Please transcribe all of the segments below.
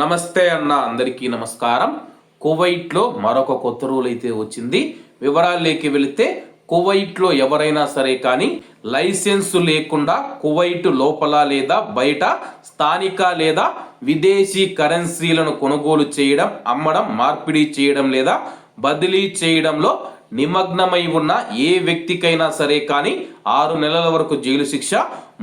నమస్తే అన్న అందరికీ నమస్కారం. కువైట్లో మరొక కొత్త రూల్ అయితే వచ్చింది. వివరాల్లోకి వెళితే కువైట్లో ఎవరైనా సరే కానీ లైసెన్సు లేకుండా కువైట్ లోపల లేదా బయట స్థానిక లేదా విదేశీ కరెన్సీలను కొనుగోలు చేయడం అమ్మడం మార్పిడి చేయడం లేదా బదిలీ చేయడంలో నిమగ్నమై ఉన్న ఏ వ్యక్తికైనా సరే కానీ ఆరు నెలల వరకు జైలు శిక్ష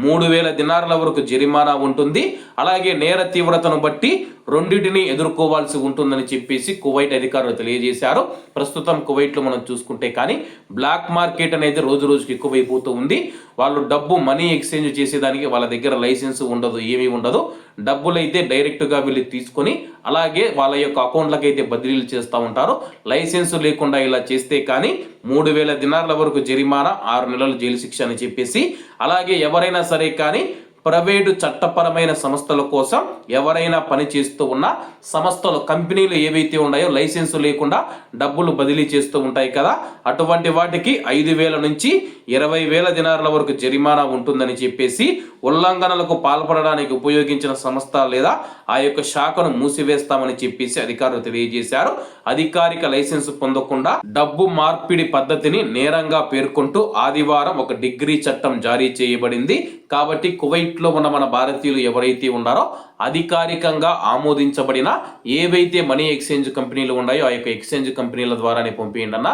మూడు వేల దినార్ల వరకు జరిమానా ఉంటుంది. అలాగే నేర తీవ్రతను బట్టి రెండింటిని ఎదుర్కోవాల్సి ఉంటుందని చెప్పేసి కువైట్ అధికారులు తెలియజేశారు. ప్రస్తుతం కువైట్లో మనం చూసుకుంటే కానీ బ్లాక్ మార్కెట్ అనేది రోజు రోజుకి ఎక్కువైపోతూ ఉంది. వాళ్ళు డబ్బు మనీ ఎక్స్చేంజ్ చేసేదానికి వాళ్ళ దగ్గర లైసెన్స్ ఉండదు ఏమీ ఉండదు. డబ్బులు అయితే డైరెక్ట్గా వెళ్ళి తీసుకొని అలాగే వాళ్ళ యొక్క అకౌంట్లకు అయితే బదిలీలు చేస్తూ ఉంటారు. లైసెన్స్ లేకుండా ఇలా చేస్తే కానీ మూడు వేల దినార్ల వరకు జరిమానా ఆరు నెలలు జైలు శిక్ష అని చెప్పేసి అలాగే ఎవరైనా సరే కానీ ప్రైవేటు చట్టపరమైన సంస్థల కోసం ఎవరైనా పని చేస్తూ ఉన్న సంస్థలు కంపెనీలు ఏవైతే ఉన్నాయో లైసెన్సు లేకుండా డబ్బులు బదిలీ చేస్తూ ఉంటాయి కదా అటువంటి వాటికి ఐదు వేల నుంచి ఇరవై వేల దినారుల వరకు జరిమానా ఉంటుందని చెప్పేసి ఉల్లంఘనలకు పాల్పడడానికి ఉపయోగించిన సంస్థ లేదా ఆ యొక్క శాఖను మూసివేస్తామని చెప్పేసి అధికారులు తెలియజేశారు. అధికారిక లైసెన్స్ పొందకుండా డబ్బు మార్పిడి పద్ధతిని నేరంగా పేర్కొంటూ ఆదివారం ఒక డిగ్రీ చట్టం జారీ చేయబడింది. కాబట్టి కువైట్ కువైట్లో ఉన్న మన భారతీయులు ఎవరైతే ఉన్నారో అధికారికంగా ఆమోదించబడిన ఏవైతే మనీ ఎక్స్చేంజ్ కంపెనీలు ఉన్నాయో ఆ యొక్క ఎక్స్చేంజ్ కంపెనీల ద్వారానే పంపించండి అన్న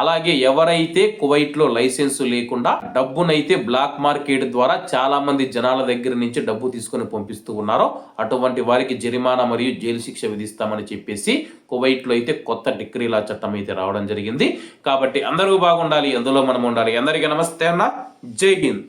అలాగే ఎవరైతే కువైట్లో లైసెన్స్ లేకుండా డబ్బునైతే బ్లాక్ మార్కెట్ ద్వారా చాలా మంది జనాల దగ్గర నుంచి డబ్బు తీసుకొని పంపిస్తూ ఉన్నారో అటువంటి వారికి జరిమానా మరియు జైలు శిక్ష విధిస్తామని చెప్పేసి కువైట్లో అయితే కొత్త డిగ్రీలా చట్టం అయితే రావడం జరిగింది. కాబట్టి అందరూ బాగుండాలి అందులో మనం ఉండాలి అందరికీ నమస్తే అన్న. జై హింద్.